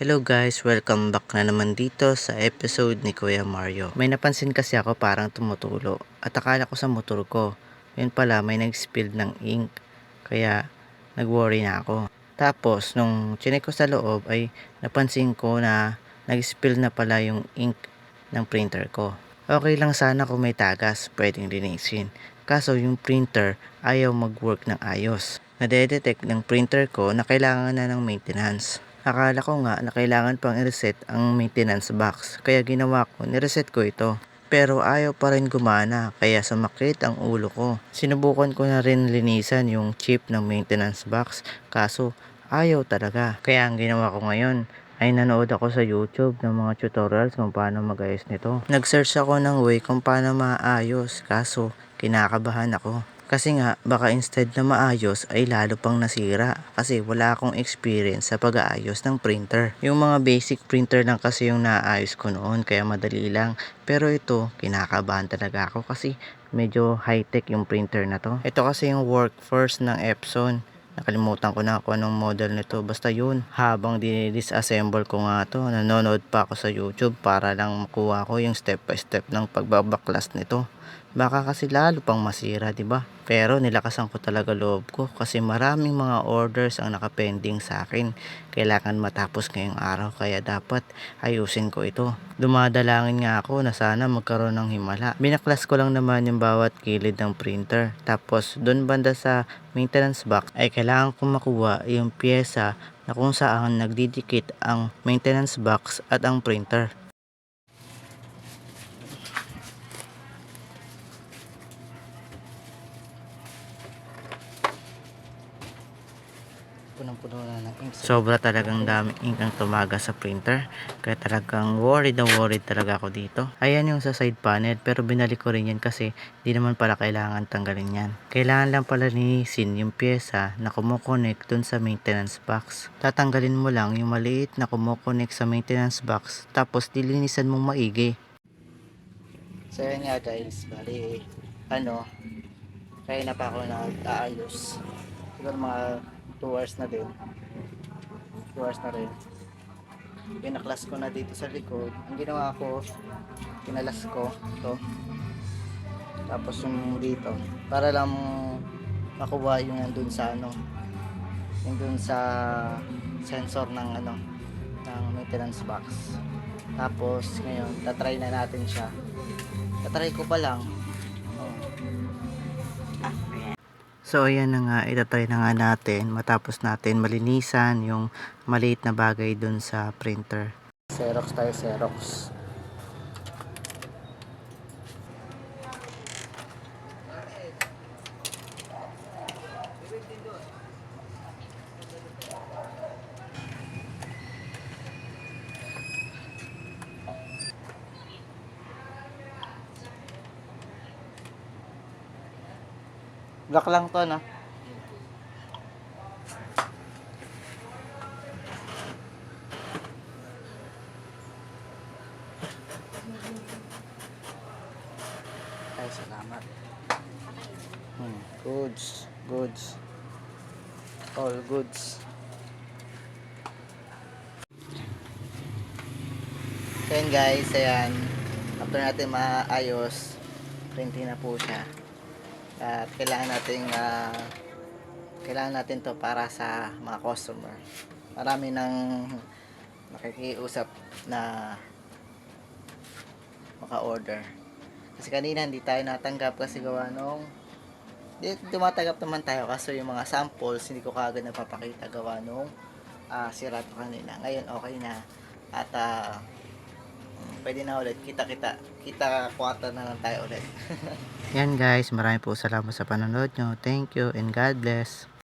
Hello guys, welcome back na naman dito sa episode ni Kuya Mario. May napansin kasi ako parang tumutulo at akala ko sa motor ko. Yun pala may nag-spill ng ink kaya nag-worry na ako. Tapos nung chinek ko sa loob ay napansin ko na nag-spill na pala yung ink ng printer ko. Okay lang sana kung may tagas, pwedeng linisin. Kaso yung printer ayaw mag-work ng ayos. Nadedetect ng printer ko na kailangan na ng maintenance. Akala ko nga na kailangan pang i-reset ang maintenance box. Kaya ginawa ko, ni-reset ko ito. Pero ayaw pa rin gumana, kaya sumakit ang ulo ko. Sinubukan ko na rin linisan yung chip ng maintenance box, kaso ayaw talaga. Kaya ang ginawa ko ngayon, ay nanood ako sa YouTube ng mga tutorials kung paano mag-ayos nito. Nag-search ako ng way kung paano maayos, kaso kinakabahan ako. Kasi nga, baka instead na maayos ay lalo pang nasira kasi wala akong experience sa pag-aayos ng printer. Yung mga basic printer lang kasi yung naayos ko noon kaya madali lang. Pero ito, kinakabahan talaga ako kasi medyo high-tech yung printer na to. Ito kasi yung work first ng Epson. Nakalimutan ko na kung anong model nito. Basta yun, habang dinidisassemble ko nga to, nanonood pa ako sa YouTube para lang makuha ko yung step by step ng pagbabaklas nito. Baka kasi lalo pang masira, 'di ba? Pero nilakasan ko talaga loob ko kasi maraming mga orders ang nakapending sa akin. Kailangan matapos ngayong araw kaya dapat ayusin ko ito. Dumadalangin nga ako na sana magkaroon ng himala. Binaklas ko lang naman yung bawat kilid ng printer. Tapos doon banda sa maintenance box ay kailangan ko makuha yung pyesa na kung saan nagdidikit ang maintenance box at ang printer. Punong-puno na ng ink. Sobra talagang daming ink ang tumaga sa printer. Kaya talagang worried na worried talaga ako dito. Ayan yung sa side panel pero binalik ko rin yan kasi di naman pala kailangan tanggalin yan. Kailangan lang pala linisin yung pyesa na kumukonek dun sa maintenance box. Tatanggalin mo lang yung maliit na kumukonek sa maintenance box tapos dilinisan mong maigi. So yun nga guys, bali ano, kaya na pa ako nag-aayos. Siguro mga 2 hours na din. 2 hours na rin. Pinaklas ko na dito sa likod. Ang ginawa ko, pinalas ko to. Tapos yung dito. Para lang makuha yung nandun sa ano. Yung dun sa sensor ng ano ng maintenance box. Tapos ngayon, tatry na natin siya. Tatry ko pa lang. So ayan na nga, itatry na nga natin matapos natin malinisan yung maliit na bagay dun sa printer. Xerox tayo, Xerox. Black lang to, no? Ay, salamat. Hmm, goods, goods. All goods. So yun guys, ayan. After natin maayos, printing na po siya at kailangan natin uh, kailangan natin to para sa mga customer. Marami nang nakikiusap na maka-order. Kasi kanina hindi tayo natanggap kasi gawa nung tumatanggap naman tayo. Kasi yung mga samples hindi ko kagad napapakita gawa nung uh, sira kanina. Ngayon okay na. At uh, pwede na ulit. Kita kita. Kita quarter na lang tayo ulit. Yan guys. Marami po salamat sa panonood nyo. Thank you and God bless